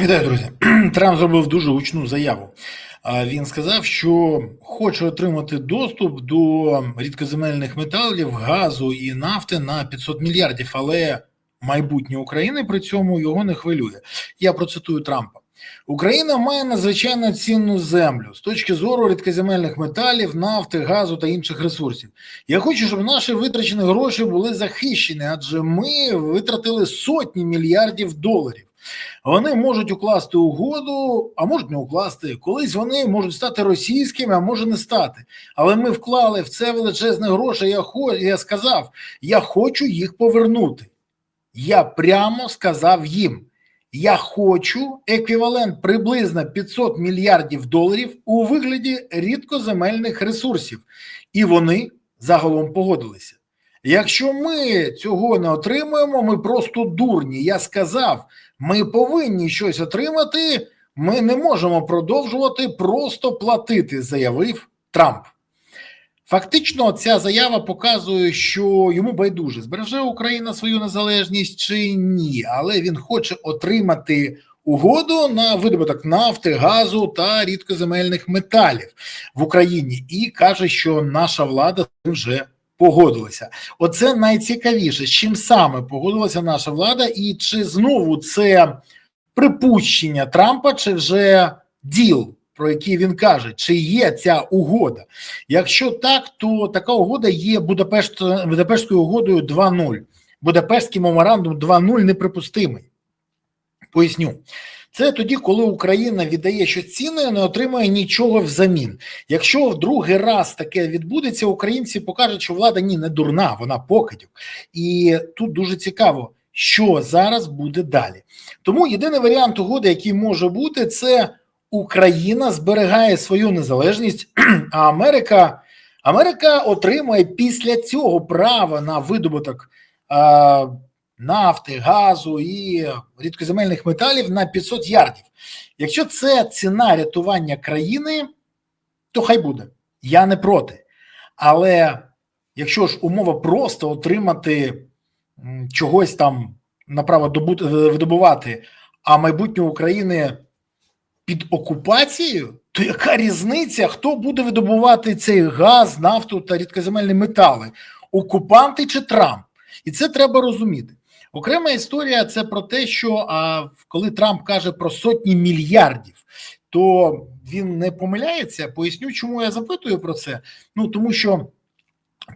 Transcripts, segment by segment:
Вітаю, друзі. Трамп зробив дуже гучну заяву. Він сказав, що хоче отримати доступ до рідкоземельних металів, газу і нафти на 500 мільярдів, але майбутнє України при цьому його не хвилює. Я процитую Трампа. Україна має надзвичайно цінну землю з точки зору рідкоземельних металів, нафти, газу та інших ресурсів. Я хочу, щоб наші витрачені гроші були захищені, адже ми витратили сотні мільярдів доларів. Вони можуть укласти угоду, а можуть не укласти. Колись вони можуть стати російськими, а може не стати. Але ми вклали в це величезні гроші. Я хо... я сказав, я хочу їх повернути. Я прямо сказав їм: я хочу еквівалент приблизно 500 мільярдів доларів у вигляді рідкоземельних ресурсів, і вони загалом погодилися. Якщо ми цього не отримуємо, ми просто дурні. Я сказав, ми повинні щось отримати. Ми не можемо продовжувати просто платити, заявив Трамп. Фактично, ця заява показує, що йому байдуже збереже Україна свою незалежність чи ні, але він хоче отримати угоду на видобуток нафти, газу та рідкоземельних металів в Україні і каже, що наша влада вже погодилася. Оце найцікавіше, з чим саме погодилася наша влада, і чи знову це припущення Трампа, чи вже діл, про який він каже, чи є ця угода? Якщо так, то така угода є Будапешт, Будапештською угодою 2.0. Будапештський меморандум 2.0 неприпустимий. Поясню. Це тоді, коли Україна віддає щось цінне, не отримує нічого взамін. Якщо в другий раз таке відбудеться, українці покажуть, що влада ні не дурна, вона покидьок. І тут дуже цікаво, що зараз буде далі. Тому єдиний варіант угоди, який може бути, це Україна зберігає свою незалежність, а Америка Америка отримує після цього право на видобуток. Нафти, газу і рідкоземельних металів на 500 ярдів. Якщо це ціна рятування країни, то хай буде. Я не проти. Але якщо ж умова просто отримати чогось там направо видобувати, а майбутнє України під окупацією, то яка різниця, хто буде видобувати цей газ, нафту та рідкоземельні метали? Окупанти чи Трамп? І це треба розуміти. Окрема історія це про те, що а, коли Трамп каже про сотні мільярдів, то він не помиляється. Поясню, чому я запитую про це. Ну тому що,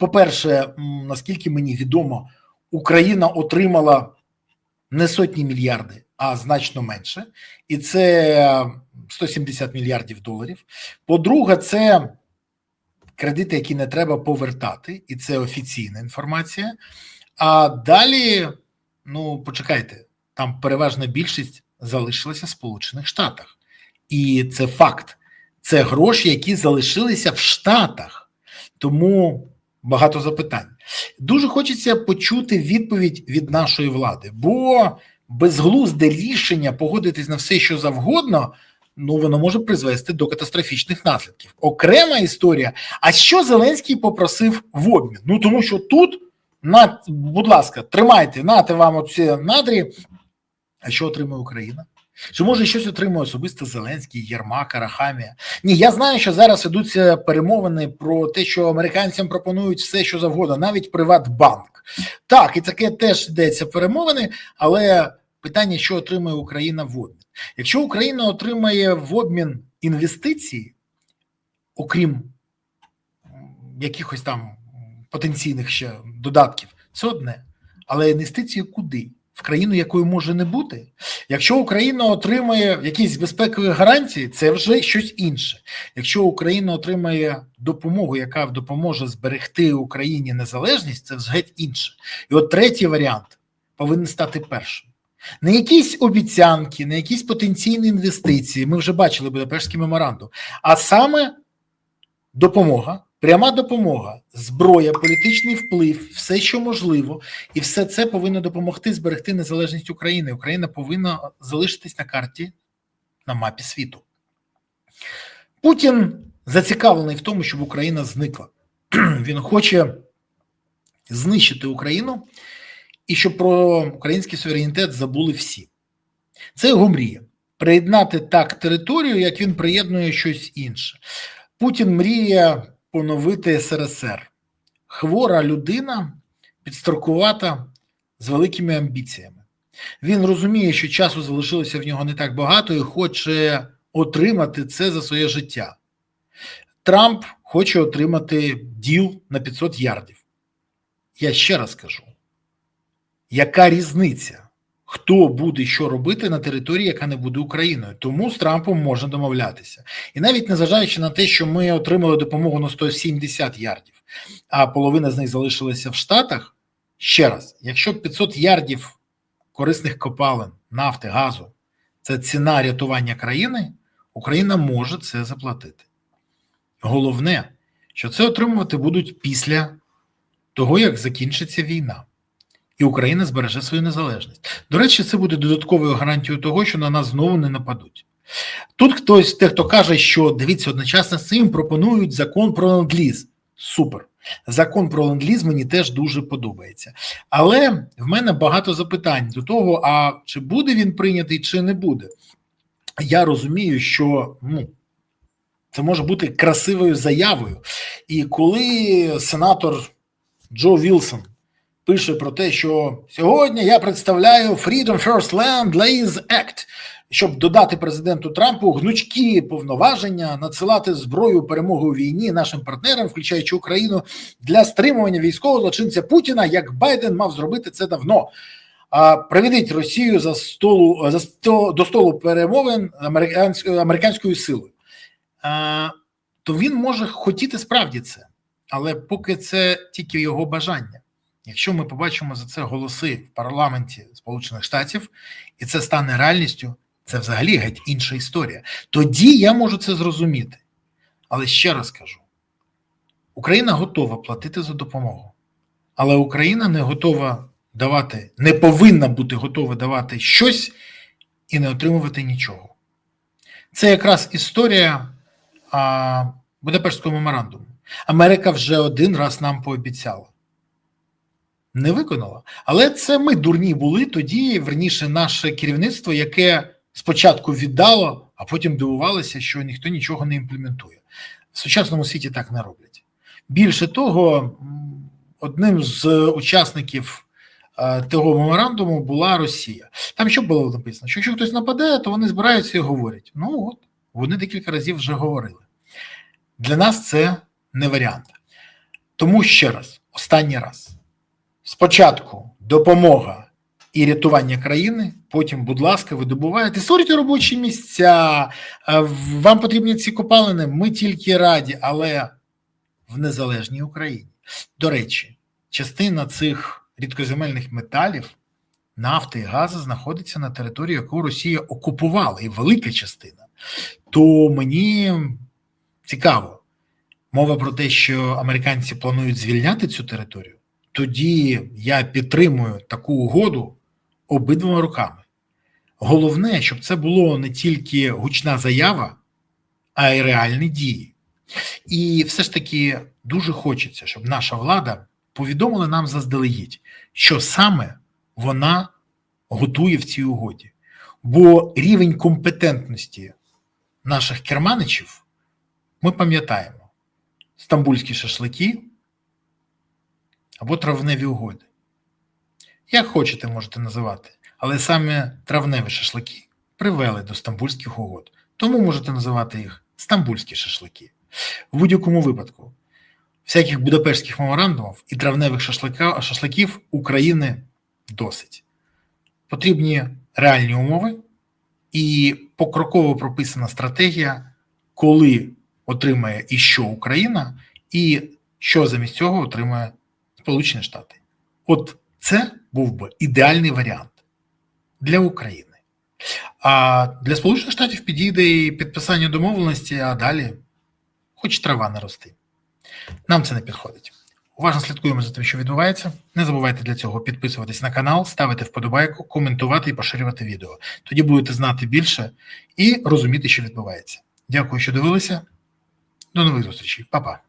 по-перше, наскільки мені відомо, Україна отримала не сотні мільярди, а значно менше, і це 170 мільярдів доларів. По-друге, це кредити, які не треба повертати, і це офіційна інформація. А далі. Ну, почекайте, там переважна більшість залишилася в Сполучених Штатах, і це факт. Це гроші, які залишилися в Штатах. Тому багато запитань. Дуже хочеться почути відповідь від нашої влади, бо безглузде рішення погодитись на все, що завгодно. Ну, воно може призвести до катастрофічних наслідків. Окрема історія. А що Зеленський попросив в обмін? Ну тому що тут на, будь ласка, тримайте, нате вам оці надрі. А що отримує Україна? Чи може щось отримує особисто Зеленський, Єрмак, Арахамія? Ні, я знаю, що зараз ведуться перемовини про те, що американцям пропонують все, що завгодно, навіть Приватбанк. Так, і таке теж йдеться перемовини, але питання, що отримує Україна в обмін. Якщо Україна отримає в обмін інвестиції, окрім якихось там потенційних ще додатків, це одне. Але інвестиції куди? В країну, якої може не бути. Якщо Україна отримає якісь безпекові гарантії, це вже щось інше. Якщо Україна отримає допомогу, яка допоможе зберегти Україні незалежність, це вже інше. І от третій варіант повинен стати першим. Не якісь обіцянки, не якісь потенційні інвестиції. Ми вже бачили Будапештський меморандум, а саме допомога Пряма допомога, зброя, політичний вплив, все, що можливо, і все це повинно допомогти зберегти незалежність України. Україна повинна залишитись на карті на мапі світу. Путін зацікавлений в тому, щоб Україна зникла. Він хоче знищити Україну і щоб про український суверенітет забули всі. Це його мрія. приєднати так територію, як він приєднує щось інше. Путін мріє поновити СРСР. Хвора людина, підстрокувата з великими амбіціями. Він розуміє, що часу залишилося в нього не так багато і хоче отримати це за своє життя. Трамп хоче отримати діл на 500 ярдів. Я ще раз кажу: яка різниця, хто буде що робити на території, яка не буде Україною? Тому з Трампом можна домовлятися. І навіть незважаючи на те, що ми отримали допомогу на 170 ярдів, а половина з них залишилася в Штатах. Ще раз, якщо 500 ярдів корисних копалин, нафти, газу це ціна рятування країни, Україна може це заплатити. Головне, що це отримувати будуть після того, як закінчиться війна, і Україна збереже свою незалежність. До речі, це буде додатковою гарантією того, що на нас знову не нападуть. Тут хтось, те, хто каже, що дивіться, одночасно з цим пропонують закон про ленд-ліз. Супер. Закон про ленд-ліз мені теж дуже подобається. Але в мене багато запитань до того, а чи буде він прийнятий, чи не буде. Я розумію, що ну, це може бути красивою заявою. І коли сенатор Джо Вілсон пише про те, що сьогодні я представляю Freedom First Land Lease Act, щоб додати президенту Трампу гнучкі повноваження, надсилати зброю перемоги у війні нашим партнерам, включаючи Україну, для стримування військового злочинця Путіна, як Байден мав зробити це давно. А приведіть Росію за столу за сто, до столу перемовин американською американською силою, а, то він може хотіти справді це, але поки це тільки його бажання. Якщо ми побачимо за це голоси в парламенті Сполучених Штатів, і це стане реальністю, це взагалі геть інша історія. Тоді я можу це зрозуміти. Але ще раз кажу: Україна готова платити за допомогу, але Україна не готова давати, не повинна бути готова давати щось і не отримувати нічого. Це якраз історія а, Будапештського меморандуму. Америка вже один раз нам пообіцяла. Не виконала. Але це ми дурні були тоді, верніше, наше керівництво, яке спочатку віддало, а потім дивувалися, що ніхто нічого не імплементує. В сучасному світі так не роблять. Більше того, одним з учасників е, того меморандуму була Росія. Там що було написано? Що якщо хтось нападе, то вони збираються і говорять. Ну от, вони декілька разів вже говорили. Для нас це не варіант. Тому ще раз, останній раз. Спочатку допомога і рятування країни. Потім, будь ласка, ви добуваєте, створюйте робочі місця. Е, вам потрібні ці копалини. Ми тільки раді, але в незалежній Україні. До речі, частина цих рідкоземельних металів, нафти і газу знаходиться на території, яку Росія окупувала, і велика частина. То мені цікаво мова про те, що американці планують звільняти цю територію. Тоді я підтримую таку угоду обидвома руками. Головне, щоб це було не тільки гучна заява, а й реальні дії. І все ж таки дуже хочеться, щоб наша влада повідомила нам заздалегідь, що саме вона готує в цій угоді. Бо рівень компетентності наших керманичів ми пам'ятаємо: стамбульські шашлики або травневі угоди. Як хочете, можете називати, але саме травневі шашлики привели до стамбульських угод. Тому можете називати їх стамбульські шашлики. В будь-якому випадку, всяких Будапештських меморандумів і травневих шашлика, шашликів України досить. Потрібні реальні умови і покроково прописана стратегія, коли отримає і що Україна, і що замість цього отримає Сполучені Штати. От це був би ідеальний варіант для України. А для Сполучених Штатів підійде і підписання домовленості, а далі хоч трава не рости. Нам це не підходить. Уважно слідкуємо за тим, що відбувається. Не забувайте для цього підписуватись на канал, ставити вподобайку, коментувати і поширювати відео. Тоді будете знати більше і розуміти, що відбувається. Дякую, що дивилися. До нових зустрічей, Па-па.